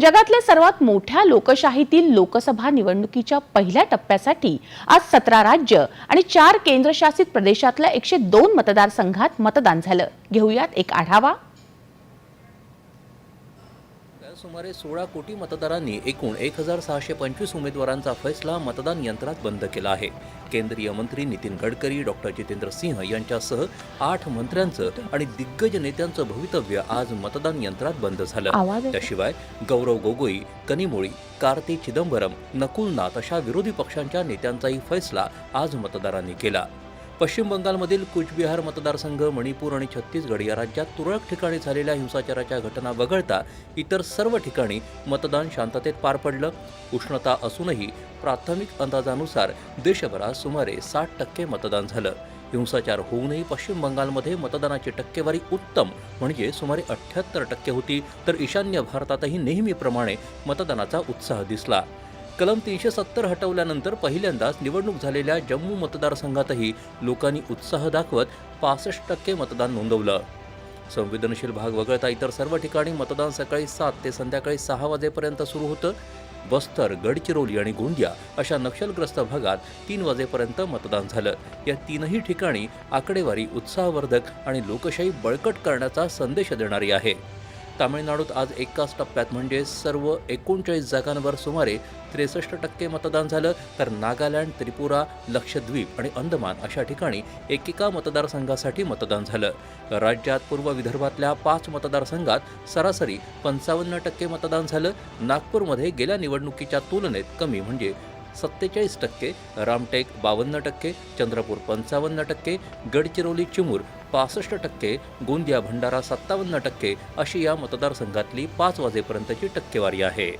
जगातल्या सर्वात मोठ्या लोकशाहीतील लोकसभा निवडणुकीच्या पहिल्या टप्प्यासाठी आज सतरा राज्य आणि चार केंद्रशासित प्रदेशातल्या एकशे दोन मतदारसंघात मतदान झालं. घेऊयात एक आढावा. सुमारे सोळा कोटी मतदारांनी एकूण एक हजार सहाशे पंचवीस उमेदवारांचा फैसला मतदान यंत्रात बंद केला आहे. केंद्रीय मंत्री नितीन गडकरी डॉक्टर जितेंद्र सिंह यांच्यासह आठ मंत्र्यांचं आणि दिग्गज नेत्यांचं भवितव्य आज मतदान यंत्रात बंद झालं. त्याशिवाय गौरव गोगोई कनिमोळी कार्ती चिदंबरम नकुलनाथ अशा विरोधी पक्षांच्या नेत्यांचाही फैसला आज मतदारांनी केला. पश्चिम बंगालमधील कुचबिहार मतदारसंघ मणिपूर आणि छत्तीसगड या राज्यात तुरळक ठिकाणी झालेल्या हिंसाचाराच्या घटना वगळता इतर सर्व ठिकाणी मतदान शांततेत पार पडलं. उष्णता असूनही प्राथमिक अंदाजानुसार देशभरात सुमारे साठ टक्के मतदान झालं. हिंसाचार होऊनही पश्चिम बंगालमध्ये मतदानाची टक्केवारी उत्तम म्हणजे सुमारे अठ्ठ्याहत्तर टक्के होती. तर ईशान्य भारतातही नेहमीप्रमाणे मतदानाचा उत्साह दिसला. कलम तीनशे सत्तर हटवल्यानंतर पहिल्यांदाच निवडणूक झालेल्या जम्मू मतदारसंघातही लोकांनी उत्साह दाखवत पासष्ट टक्के मतदान नोंदवलं. संवेदनशील भाग वगळता इतर सर्व ठिकाणी मतदान सकाळी सात ते संध्याकाळी सहा वाजेपर्यंत सुरू होतं. बस्तर गडचिरोली आणि गोंदिया अशा नक्षलग्रस्त भागात तीन वाजेपर्यंत मतदान झालं. या तीनही ठिकाणी आकडेवारी उत्साहवर्धक आणि लोकशाही बळकट करण्याचा संदेश देणारी आहे. तामिळनाडूत आज एकाच टप्प्यात म्हणजे सर्व एकोणचाळीस जागांवर सुमारे त्रेसष्ट टक्के मतदान झालं. तर नागालँड त्रिपुरा लक्षद्वीप आणि अंदमान अशा ठिकाणी एकेका मतदारसंघासाठी मतदान झालं. राज्यात पूर्व विदर्भातल्या पाच मतदारसंघात सरासरी पंचावन्न टक्के मतदान झालं. नागपूरमध्ये गेल्या निवडणुकीच्या तुलनेत कमी म्हणजे सत्तेचाळीस टक्के रामटेक बावन्न टक्के चंद्रपूर पंचावन्न टक्के गडचिरोली चिमूर पासष्ट टक्के गोंदिया भंडारा सत्तावन्न टक्के अशी या मतदारसंघातली पाच वाजेपर्यंतची टक्केवारी आहे.